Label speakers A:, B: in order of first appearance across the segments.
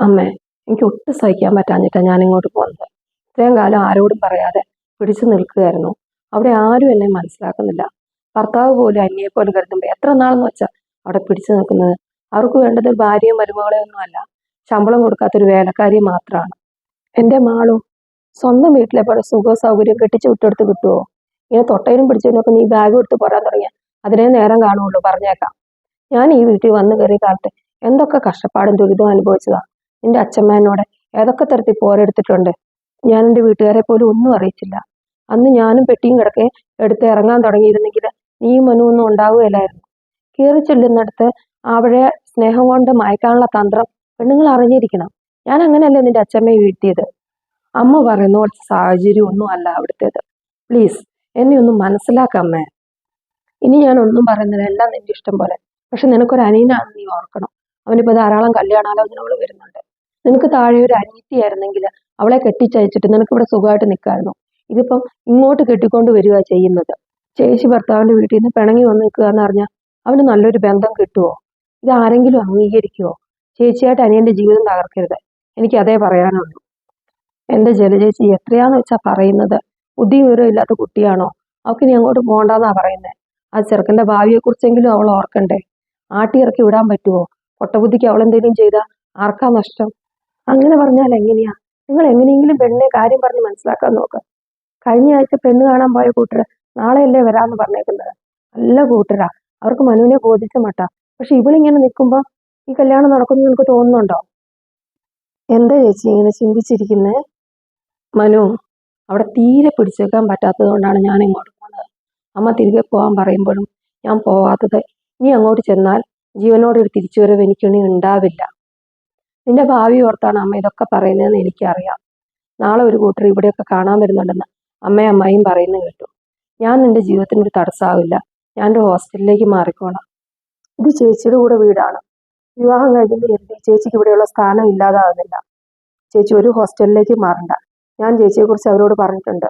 A: അമ്മേ എനിക്ക് ഒട്ടും സഹിക്കാൻ പറ്റാഞ്ഞിട്ടാ ഞാൻ ഇങ്ങോട്ട് പോകുന്നത് ഇത്രയും കാലം ആരോടും പറയാതെ പിടിച്ചു നിൽക്കുകയായിരുന്നു. അവിടെ ആരും എന്നെ മനസ്സിലാക്കുന്നില്ല. ഭർത്താവ് പോലും അന്യെ പോലും കരുതുമ്പോൾ എത്ര നാളെന്ന് വെച്ചാൽ അവിടെ പിടിച്ചു നിൽക്കുന്നത്? അവർക്ക് വേണ്ടത് ഭാര്യയും മരുമകളെയും ഒന്നും അല്ല. ശമ്പളം കൊടുക്കാത്തൊരു വേലക്കാരി മാത്രമാണ് എന്റെ മാളോ സ്വന്തം വീട്ടിലെ പോലെ സുഖ സൗകര്യം കെട്ടിച്ചു വിട്ടെടുത്ത് കിട്ടുമോ ഇങ്ങനെ തൊട്ടയിലും പിടിച്ചതിനൊക്കെ നീ ബാഗ് എടുത്ത് പോരാൻ തുടങ്ങിയാൽ അതിനെ നേരം കാണുള്ളൂ. പറഞ്ഞേക്കാം. ഞാൻ ഈ വീട്ടിൽ വന്നു കയറിയ കാലത്ത് എന്തൊക്കെ കഷ്ടപ്പാടും ദുരിതവും അനുഭവിച്ചതാ. നിന്റെ അച്ഛമ്മേനോട് ഏതൊക്കെ തരത്തിൽ പോരെടുത്തിട്ടുണ്ട്? ഞാൻ എന്റെ വീട്ടുകാരെ പോലും ഒന്നും അറിയിച്ചില്ല അന്ന് ഞാനും പെട്ടിയും കിടക്കെ എടുത്ത് ഇറങ്ങാൻ തുടങ്ങിയിരുന്നെങ്കിൽ നീ മനുവൊന്നും ഉണ്ടാവുകയില്ലായിരുന്നു. കയറി ചെല്ലുന്നിടത്ത് അവിടെ സ്നേഹം കൊണ്ട് മയക്കാനുള്ള തന്ത്രം പെണ്ണുങ്ങൾ അറിഞ്ഞിരിക്കണം. ഞാൻ അങ്ങനെയല്ലേ നിന്റെ അച്ഛമ്മയെ വീഴ്ത്തിയത്? അമ്മ പറയുന്ന കുറച്ച് സാഹചര്യം ഒന്നും അല്ല അവിടുത്തേത്. പ്ലീസ് എന്നെ ഒന്ന് മനസ്സിലാക്കമ്മേ ഇനി ഞാൻ ഒന്നും പറയുന്നില്ല എല്ലാം നിന്റെ ഇഷ്ടം പോലെ. പക്ഷെ നിനക്കൊരു അനിയനാണെന്ന് നീ ഓർക്കണം. അവനിപ്പോ ധാരാളം കല്യാണാലോചനകൾ വരുന്നുണ്ട്. നിനക്ക് താഴെ ഒരു അനീത്തിയായിരുന്നെങ്കിൽ അവളെ കെട്ടിച്ചയച്ചിട്ട് നിനക്ക് ഇവിടെ സുഖമായിട്ട് നിൽക്കായിരുന്നു ഇതിപ്പം ഇങ്ങോട്ട് കെട്ടിക്കൊണ്ട് വരിക ചെയ്യുന്നത്. ചേച്ചി ഭർത്താവിന്റെ വീട്ടിൽ നിന്ന് പിണങ്ങി വന്ന് നിൽക്കുക എന്ന് പറഞ്ഞാൽ അവന് നല്ലൊരു ബന്ധം കിട്ടുമോ? ഇത് ആരെങ്കിലും അംഗീകരിക്കുമോ? ചേച്ചിയായിട്ട് അനിയന്റെ ജീവിതം തകർക്കരുത്. എനിക്ക് അതേ പറയാനുള്ളൂ. എന്റെ ജലചേച്ചി എത്രയാന്ന് വെച്ചാ പറയുന്നത്? ബുദ്ധി വിവരം ഇല്ലാത്ത കുട്ടിയാണോ? അവൾക്ക് ഇനി അങ്ങോട്ട് പോകണ്ടെന്നാ പറയുന്നത് ആ ചെറുക്കന്റെ ഭാവിയെക്കുറിച്ചെങ്കിലും അവൾ ഓർക്കണ്ടേ? ആട്ടിയിറക്കി വിടാൻ പറ്റുമോ? പൊട്ടബുദ്ധിക്ക് അവൾ എന്തെങ്കിലും ചെയ്താൽ ആർക്കാ നഷ്ടം? അങ്ങനെ പറഞ്ഞാൽ എങ്ങനെയാ? നിങ്ങൾ എങ്ങനെയെങ്കിലും പെണ്ണിനെ കാര്യം പറഞ്ഞ് മനസ്സിലാക്കാൻ നോക്ക്. കഴിഞ്ഞ ആഴ്ച പെണ്ണ് കാണാൻ പോയ കൂട്ടര് നാളെയല്ലേ വരാമെന്ന് പറഞ്ഞേക്കുന്നത്. നല്ല കൂട്ടരാ. അവർക്ക് മനുവിനെ ബോധിച്ച മട്ടാ. പക്ഷെ ഇവളിങ്ങനെ നിൽക്കുമ്പോ ഈ കല്യാണം നടക്കുന്നു നിനക്ക് തോന്നുന്നുണ്ടോ? എന്താ ചേച്ചി ഇങ്ങനെ ചിന്തിച്ചിരിക്കുന്നത് മനു അവിടെ തീരെ പിടിച്ചേക്കാൻ പറ്റാത്തത് കൊണ്ടാണ് ഞാൻ ഇങ്ങോട്ട് പോകുന്നത് അമ്മ തിരികെ പോകാൻ പറയുമ്പോഴും ഞാൻ പോവാത്തത്. നീ അങ്ങോട്ട് ചെന്നാൽ ജീവനോട് ഒരു തിരിച്ചുവരവ് എനിക്കിനി ഉണ്ടാവില്ല. നിന്റെ ഭാവി ഓർത്താണ് അമ്മ ഇതൊക്കെ പറയുന്നതെന്ന് എനിക്കറിയാം. നാളെ ഒരു കൂട്ടർ ഇവിടെയൊക്കെ കാണാൻ വരുന്നുണ്ടെന്ന് അമ്മയും അമ്മയും പറയുന്നത് കേട്ടു. ഞാൻ നിന്റെ ജീവിതത്തിന് ഒരു തടസ്സമാവില്ല ഞാൻ ഒരു ഹോസ്റ്റലിലേക്ക് മാറിക്കോണം ഇത് ചേച്ചിയുടെ കൂടെ വീടാണ്. വിവാഹം കഴിഞ്ഞെന്ന് കരുതി ചേച്ചിക്ക് ഇവിടെയുള്ള സ്ഥാനം ഇല്ലാതാകുന്നില്ല ചേച്ചി ഒരു ഹോസ്റ്റലിലേക്ക് മാറണ്ട. ഞാൻ ചേച്ചിയെക്കുറിച്ച് അവരോട് പറഞ്ഞിട്ടുണ്ട്.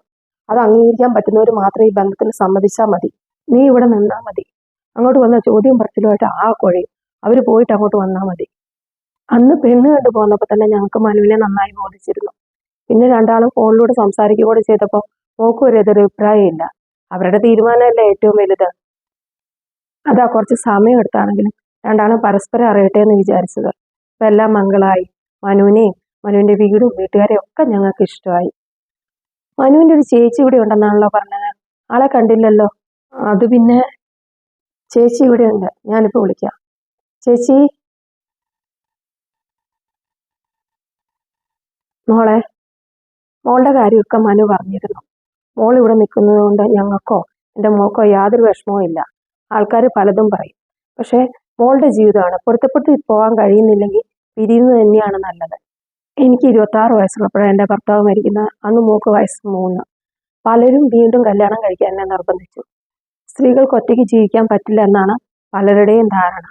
A: അത് അംഗീകരിക്കാൻ പറ്റുന്നവർ മാത്രമേ ഈ ബന്ധത്തിന് സമ്മതിച്ചാൽ മതി. നീ ഇവിടെ നിന്നാൽ മതി. അങ്ങോട്ട് വന്ന ചോദ്യം പറച്ചിലുമായിട്ട് ആ കുഴയും. അവർ പോയിട്ട് അങ്ങോട്ട് വന്നാൽ മതി. അന്ന് പെണ്ണ് കണ്ടു പോന്നപ്പോൾ തന്നെ ഞങ്ങൾക്ക് മനുവിനെ നന്നായി ബോധിച്ചിരുന്നു. പിന്നെ രണ്ടാളും ഫോണിലൂടെ സംസാരിക്കുക കൂടെ ചെയ്തപ്പോൾ മോക്കും ഒരു എതിർ അഭിപ്രായമില്ല. അവരുടെ തീരുമാനമല്ല ഏറ്റവും വലുത്? അതാ കുറച്ച് സമയം എടുത്താണെങ്കിലും രണ്ടാളും പരസ്പരം അറിയട്ടെ എന്ന് വിചാരിച്ചത്. ഇപ്പം എല്ലാം മംഗളായി. മനുവിനെയും മനുവിന്റെ വീടും വീട്ടുകാരെയും ഒക്കെ ഞങ്ങൾക്ക് ഇഷ്ടമായി. മനുവിന്റെ ഒരു ചേച്ചി ഇവിടെ ഉണ്ടെന്നാണല്ലോ പറഞ്ഞത്. ആളെ കണ്ടില്ലല്ലോ? അത് പിന്നെ ചേച്ചി ഇവിടെ ഉണ്ട്. ഞാനിപ്പോ വിളിക്കാം. ചേച്ചി? മോളെ മോളുടെ കാര്യമൊക്കെ മനു പറഞ്ഞിരുന്നു. മോൾ ഇവിടെ നിൽക്കുന്നത് കൊണ്ട് ഞങ്ങൾക്കോ എന്റെ മോൾക്കോ യാതൊരു വിഷമവും ഇല്ല. ആൾക്കാർ പലതും പറയും. പക്ഷേ മോളുടെ ജീവിതമാണ്. പൊരുത്തപ്പെട്ട് പോകാൻ കഴിയുന്നില്ലെങ്കിൽ പിരിയുന്നത് തന്നെയാണ് നല്ലത്. എനിക്ക് ഇരുപത്താറ് വയസ്സുള്ളപ്പോഴാണ് എന്റെ ഭർത്താവ് മരിക്കുന്നത്. അന്ന് മോക്ക് വയസ്സ് മൂന്ന്. പലരും വീണ്ടും കല്യാണം കഴിക്കാൻ എന്നെ നിർബന്ധിച്ചു. സ്ത്രീകൾക്ക് ഒറ്റയ്ക്ക് ജീവിക്കാൻ പറ്റില്ല എന്നാണ് പലരുടെയും ധാരണ.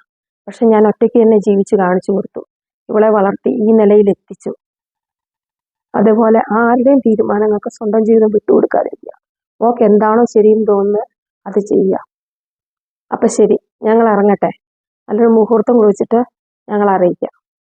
A: പക്ഷെ ഞാൻ ഒറ്റയ്ക്ക് തന്നെ ജീവിച്ച് കാണിച്ചു കൊടുത്തു. ഇവളെ വളർത്തി ഈ നിലയിൽ എത്തിച്ചു അതുപോലെ ആരുടെയും തീരുമാനങ്ങൾക്ക് സ്വന്തം ജീവിതം വിട്ടുകൊടുക്കാതിരിക്കുക. ഓക്കെ എന്താണോ ശരിയെന്ന് തോന്നുന്നത് അത് ചെയ്യുക. അപ്പൊ ശരി ഞങ്ങൾ ഇറങ്ങട്ടെ. നല്ലൊരു മുഹൂർത്തം കുറിച്ചിട്ട് ഞങ്ങൾ അറിയിക്കാം.